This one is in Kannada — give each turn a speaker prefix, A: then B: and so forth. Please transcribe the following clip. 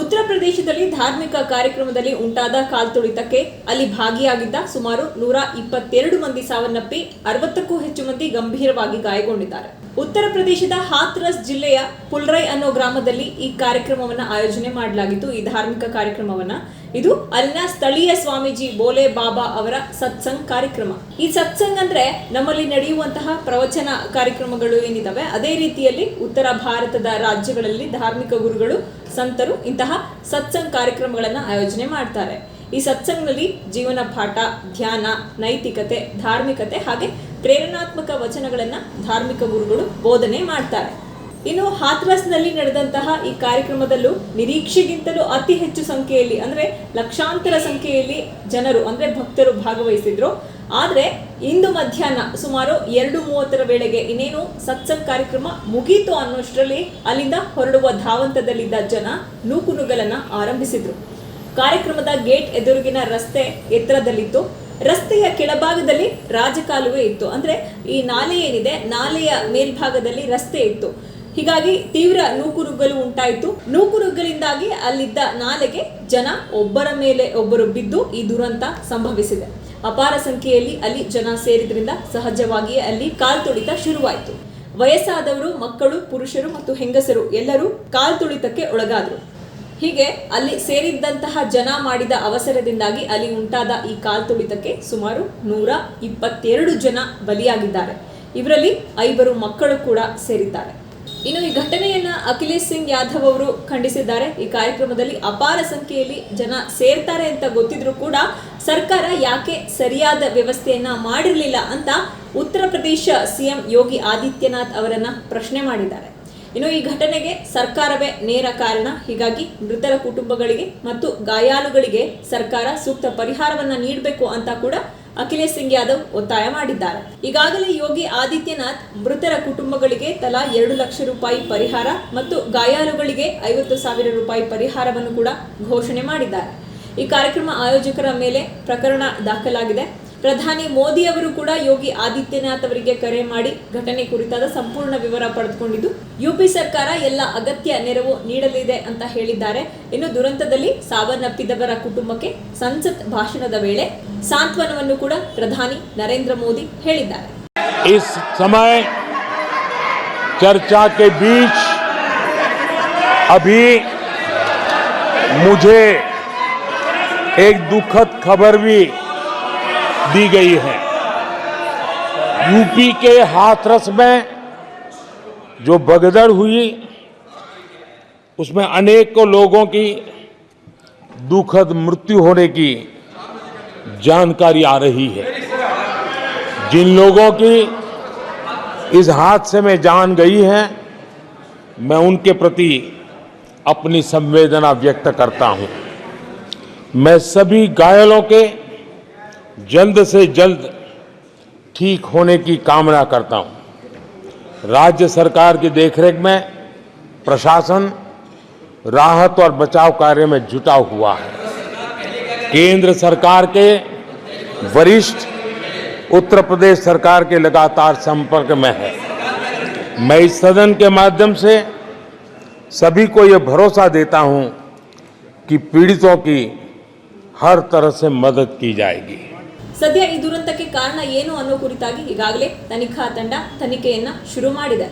A: ಉತ್ತರ ಪ್ರದೇಶದಲ್ಲಿ ಧಾರ್ಮಿಕ ಕಾರ್ಯಕ್ರಮದಲ್ಲಿ ಉಂಟಾದ ಕಾಲ್ತುಳಿತಕ್ಕೆ ಅಲ್ಲಿ ಭಾಗಿಯಾಗಿದ್ದ ಸುಮಾರು ನೂರ ಇಪ್ಪತ್ತೆರಡು ಮಂದಿ ಸಾವನ್ನಪ್ಪಿ ಅರವತ್ತಕ್ಕೂ ಹೆಚ್ಚು ಮಂದಿ ಗಂಭೀರವಾಗಿ ಗಾಯಗೊಂಡಿದ್ದಾರೆ. ಉತ್ತರ ಪ್ರದೇಶದ ಹಾಥ್ರಸ್ ಜಿಲ್ಲೆಯ ಪುಲ್ರೈ ಅನ್ನೋ ಗ್ರಾಮದಲ್ಲಿ ಈ ಕಾರ್ಯಕ್ರಮವನ್ನ ಆಯೋಜನೆ ಮಾಡಲಾಗಿತ್ತು. ಈ ಧಾರ್ಮಿಕ ಕಾರ್ಯಕ್ರಮವನ್ನ ಇದು ಅಲ್ಲಿನ ಸ್ಥಳೀಯ ಸ್ವಾಮೀಜಿ ಬೋಲೆ ಬಾಬಾ ಅವರ ಸತ್ಸಂಗ್ ಕಾರ್ಯಕ್ರಮ. ಈ ಸತ್ಸಂಗ್ ಅಂದ್ರೆ ನಮ್ಮಲ್ಲಿ ನಡೆಯುವಂತಹ ಪ್ರವಚನ ಕಾರ್ಯಕ್ರಮಗಳು ಏನಿದಾವೆ, ಅದೇ ರೀತಿಯಲ್ಲಿ ಉತ್ತರ ಭಾರತದ ರಾಜ್ಯಗಳಲ್ಲಿ ಧಾರ್ಮಿಕ ಗುರುಗಳು ಸಂತರು ಇಂತಹ ಸತ್ಸಂಗ್ ಕಾರ್ಯಕ್ರಮಗಳನ್ನ ಆಯೋಜನೆ ಮಾಡ್ತಾರೆ. ಈ ಸತ್ಸಂಗ್ನಲ್ಲಿ ಜೀವನ ಪಾಠ, ಧ್ಯಾನ, ನೈತಿಕತೆ, ಧಾರ್ಮಿಕತೆ ಹಾಗೆ ಪ್ರೇರಣಾತ್ಮಕ ವಚನಗಳನ್ನ ಧಾರ್ಮಿಕ ಗುರುಗಳು ಬೋಧನೆ ಮಾಡ್ತಾರೆ. ಇನ್ನು ಹಾಥ್ರಸ್ನಲ್ಲಿ ನಡೆದಂತಹ ಈ ಕಾರ್ಯಕ್ರಮದಲ್ಲೂ ನಿರೀಕ್ಷೆಗಿಂತಲೂ ಅತಿ ಹೆಚ್ಚು ಸಂಖ್ಯೆಯಲ್ಲಿ ಅಂದ್ರೆ ಲಕ್ಷಾಂತರ ಸಂಖ್ಯೆಯಲ್ಲಿ ಜನರು ಅಂದ್ರೆ ಭಕ್ತರು ಭಾಗವಹಿಸಿದ್ರು. ಆದ್ರೆ ಇಂದು ಮಧ್ಯಾಹ್ನ ಸುಮಾರು ಎರಡು ಮೂವತ್ತರ ವೇಳೆಗೆ ಇನ್ನೇನು ಸತ್ಸಂಗ್ ಕಾರ್ಯಕ್ರಮ ಮುಗೀತು ಅನ್ನೋಷ್ಟರಲ್ಲಿ ಅಲ್ಲಿಂದ ಹೊರಡುವ ಧಾವಂತದಲ್ಲಿದ್ದ ಜನ ನೂಕುನುಗಲನ್ನ ಆರಂಭಿಸಿದ್ರು. ಕಾರ್ಯಕ್ರಮದ ಗೇಟ್ ಎದುರುಗಿನ ರಸ್ತೆ ಎತ್ತರದಲ್ಲಿತ್ತು. ರಸ್ತೆಯ ಕೆಳಭಾಗದಲ್ಲಿ ರಾಜಕಾಲುವೆ ಇತ್ತು. ಅಂದ್ರೆ ಈ ನಾಲೆ ಏನಿದೆ? ನಾಲೆಯ ಮೇಲ್ಭಾಗದಲ್ಲಿ ರಸ್ತೆ ಇತ್ತು. ಹೀಗಾಗಿ ತೀವ್ರ ನೂಕುನುಗ್ಗಲು ಉಂಟಾಯಿತು. ನೂಕುನುಗ್ಗಲಿಂದಾಗಿ ಅಲ್ಲಿದ್ದ ನಾಲೆಗೆ ಜನ ಒಬ್ಬರ ಮೇಲೆ ಒಬ್ಬರು ಬಿದ್ದು ಈ ದುರಂತ ಸಂಭವಿಸಿದೆ. ಅಪಾರ ಸಂಖ್ಯೆಯಲ್ಲಿ ಅಲ್ಲಿ ಜನ ಸೇರಿದ್ರಿಂದ ಸಹಜವಾಗಿಯೇ ಅಲ್ಲಿ ಕಾಲ್ತುಳಿತ ಶುರುವಾಯಿತು. ವಯಸ್ಸಾದವರು, ಮಕ್ಕಳು, ಪುರುಷರು ಮತ್ತು ಹೆಂಗಸರು ಎಲ್ಲರೂ ಕಾಲ್ತುಳಿತಕ್ಕೆ ಒಳಗಾದರು. ಹೀಗೆ ಅಲ್ಲಿ ಸೇರಿದ್ದಂತಹ ಜನ ಮಾಡಿದ ಅವಸರದಿಂದಾಗಿ ಅಲ್ಲಿ ಉಂಟಾದ ಈ ಕಾಲ್ತುಳಿತಕ್ಕೆ ಸುಮಾರು ನೂರ ಇಪ್ಪತ್ತೆರಡು ಜನ ಬಲಿಯಾಗಿದ್ದಾರೆ. ಇವರಲ್ಲಿ ಐವರು ಮಕ್ಕಳು ಕೂಡ ಸೇರಿದ್ದಾರೆ. ಇನ್ನು ಈ ಘಟನೆಯನ್ನ ಅಖಿಲೇಶ್ ಸಿಂಗ್ ಯಾದವ್ ಅವರು ಖಂಡಿಸಿದ್ದಾರೆ. ಈ ಕಾರ್ಯಕ್ರಮದಲ್ಲಿ ಅಪಾರ ಸಂಖ್ಯೆಯಲ್ಲಿ ಜನ ಸೇರ್ತಾರೆ ಅಂತ ಗೊತ್ತಿದ್ರು ಕೂಡ ಸರ್ಕಾರ ಯಾಕೆ ಸರಿಯಾದ ವ್ಯವಸ್ಥೆಯನ್ನ ಮಾಡಿರಲಿಲ್ಲ ಅಂತ ಉತ್ತರ ಪ್ರದೇಶ ಸಿಎಂ ಯೋಗಿ ಆದಿತ್ಯನಾಥ್ ಅವರನ್ನ ಪ್ರಶ್ನೆ ಮಾಡಿದ್ದಾರೆ. ಇನ್ನು ಈ ಘಟನೆಗೆ ಸರ್ಕಾರವೇ ನೇರ ಕಾರಣ. ಹೀಗಾಗಿ ಮೃತರ ಕುಟುಂಬಗಳಿಗೆ ಮತ್ತು ಗಾಯಾಳುಗಳಿಗೆ ಸರ್ಕಾರ ಸೂಕ್ತ ಪರಿಹಾರವನ್ನ ನೀಡಬೇಕು ಅಂತ ಕೂಡ ಅಖಿಲೇಶ್ ಸಿಂಗ್ ಯಾದವ್ ಒತ್ತಾಯ ಮಾಡಿದ್ದಾರೆ. ಈಗಾಗಲೇ ಯೋಗಿ ಆದಿತ್ಯನಾಥ್ ಮೃತರ ಕುಟುಂಬಗಳಿಗೆ ತಲಾ ಎರಡು ಲಕ್ಷ ರೂಪಾಯಿ ಪರಿಹಾರ ಮತ್ತು ಗಾಯಾಳುಗಳಿಗೆ ಐವತ್ತು ಸಾವಿರ ರೂಪಾಯಿ ಪರಿಹಾರವನ್ನು ಕೂಡ ಘೋಷಣೆ ಮಾಡಿದ್ದಾರೆ. ಈ ಕಾರ್ಯಕ್ರಮ ಆಯೋಜಕರ ಮೇಲೆ ಪ್ರಕರಣ ದಾಖಲಾಗಿದೆ. ಪ್ರಧಾನಿ ಮೋದಿ ಅವರು ಕೂಡ ಯೋಗಿ ಆದಿತ್ಯನಾಥ್ ಅವರಿಗೆ ಕರೆ ಮಾಡಿ ಘಟನೆ ಕುರಿತಾದ ಸಂಪೂರ್ಣ ವಿವರ ಪಡೆದುಕೊಂಡಿದ್ದು ಯುಪಿ ಸರ್ಕಾರ ಎಲ್ಲ ಅಗತ್ಯ ನೆರವು ನೀಡಲಿದೆ ಅಂತ ಹೇಳಿದ್ದಾರೆ ಇನ್ನು ದುರಂತದಲ್ಲಿ ಸಾವನ್ನಪ್ಪಿದವರ ಕುಟುಂಬಕ್ಕೆ ಸಂಸತ್ ಭಾಷಣದ ವೇಳೆ ಸಾಂತ್ವನವನ್ನು ಕೂಡ ಪ್ರಧಾನಿ ನರೇಂದ್ರ ಮೋದಿ ಹೇಳಿದ್ದಾರೆ
B: इस समय चर्चा के बीच अभी मुझे एक दुखद खबर भी दी गई है। यूपी के हाथरस में जो भगदड़ हुई, उसमें अनेकों लोगों की दुखद मृत्यु होने की जानकारी आ रही है। जिन लोगों की इस हादसे में जान गई है, मैं उनके प्रति अपनी संवेदना व्यक्त करता हूँ। मैं सभी घायलों के जल्द से जल्द ठीक होने की कामना करता हूँ। राज्य सरकार की देखरेख में प्रशासन राहत और बचाव कार्य में जुटा हुआ है। केंद्र सरकार के वरिष्ठ, उत्तर प्रदेश सरकार के लगातार संपर्क में है। मैं इस सदन के माध्यम से सभी को यह भरोसा देता हूँ कि पीड़ितों की हर तरह से मदद की जाएगी।
A: ಸದ್ಯ ಈ ದುರಂತಕ್ಕೆ ಕಾರಣ ಏನು ಅನ್ನೋ ಕುರಿತಾಗಿ ಈಗಾಗಲೇ ತನಿಖಾ ತಂಡ ತನಿಖೆಯನ್ನ ಶುರು ಮಾಡಿದೆ.